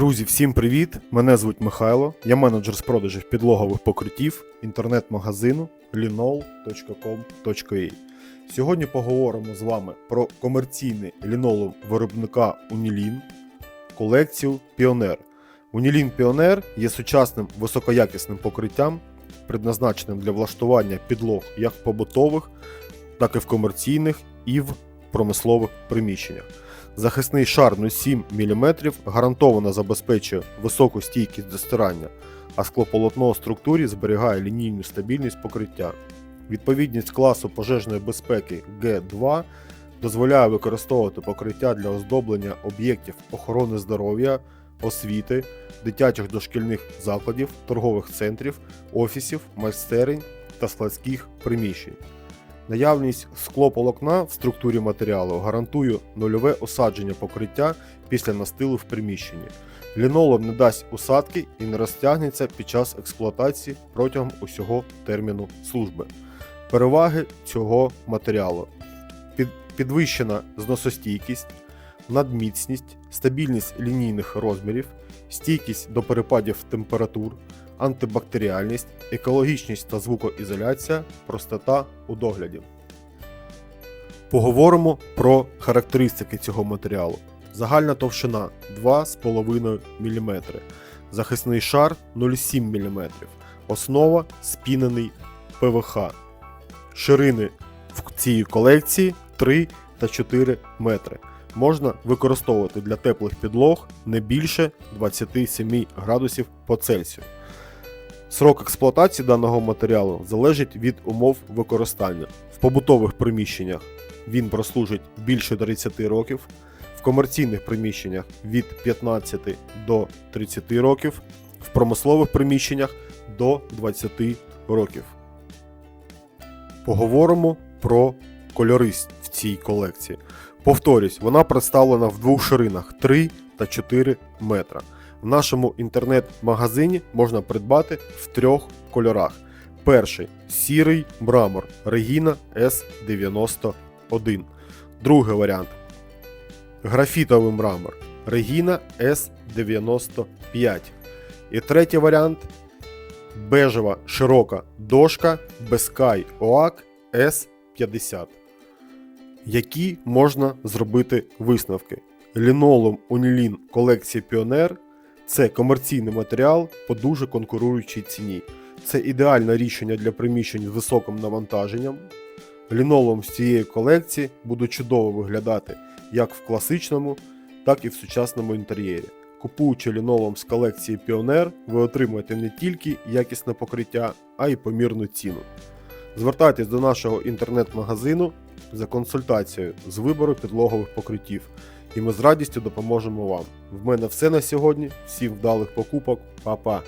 Друзі, всім привіт! Мене звуть Михайло. Я менеджер з продажів підлогових покриттів інтернет-магазину linol.com.ua. Сьогодні поговоримо з вами про комерційний лінолеум виробника Unilin, колекцію Піонер. Unilin Піонер є сучасним високоякісним покриттям, предназначеним для влаштування підлог як в побутових, так і в комерційних і в промислових приміщеннях. Захисний шар 0,7 мм гарантовано забезпечує високу стійкість до стирання, а склополотно у структурі зберігає лінійну стабільність покриття. Відповідність класу пожежної безпеки Г2 дозволяє використовувати покриття для оздоблення об'єктів охорони здоров'я, освіти, дитячих дошкільних закладів, торгових центрів, офісів, майстерень та складських приміщень. Наявність склополокна в структурі матеріалу гарантує нульове осадження покриття після настилу в приміщенні. Лінолом не дасть усадки і не розтягнеться під час експлуатації протягом усього терміну служби. Переваги цього матеріалу: підвищена зносостійкість, надміцність, стабільність лінійних розмірів, стійкість до перепадів температур, антибактеріальність, екологічність та звукоізоляція, простота у догляді. Поговоримо про характеристики цього матеріалу. Загальна товщина 2,5 мм, захисний шар 0,7 мм, основа спінений ПВХ. Ширини в цій колекції 3 та 4 метри. Можна використовувати для теплих підлог не більше 27 градусів по Цельсію. Срок експлуатації даного матеріалу залежить від умов використання. В побутових приміщеннях він прослужить більше 30 років, в комерційних приміщеннях від 15 до 30 років, в промислових приміщеннях до 20 років. Поговоримо про кольори в цій колекції. Повторюсь, вона представлена в двох ширинах 3 та 4 метра. В нашому інтернет-магазині можна придбати в трьох кольорах. Перший сірий мрамор Regina S91. Другий варіант графітовий мрамор Regina S95. І третій варіант бежева широка дошка Beskay OAK S50. Які можна зробити висновки? Лінолом Unilin колекції Pioneer це комерційний матеріал по дуже конкуруючій ціні. Це ідеальне рішення для приміщень з високим навантаженням. Лінолом з цієї колекції буде чудово виглядати як в класичному, так і в сучасному інтер'єрі. Купуючи лінолом з колекції Pioneer, ви отримаєте не тільки якісне покриття, а й помірну ціну. Звертайтесь до нашого інтернет-магазину за консультацією з вибору підлогових покриттів, і ми з радістю допоможемо вам. В мене все на сьогодні. Всім вдалих покупок, Па-па!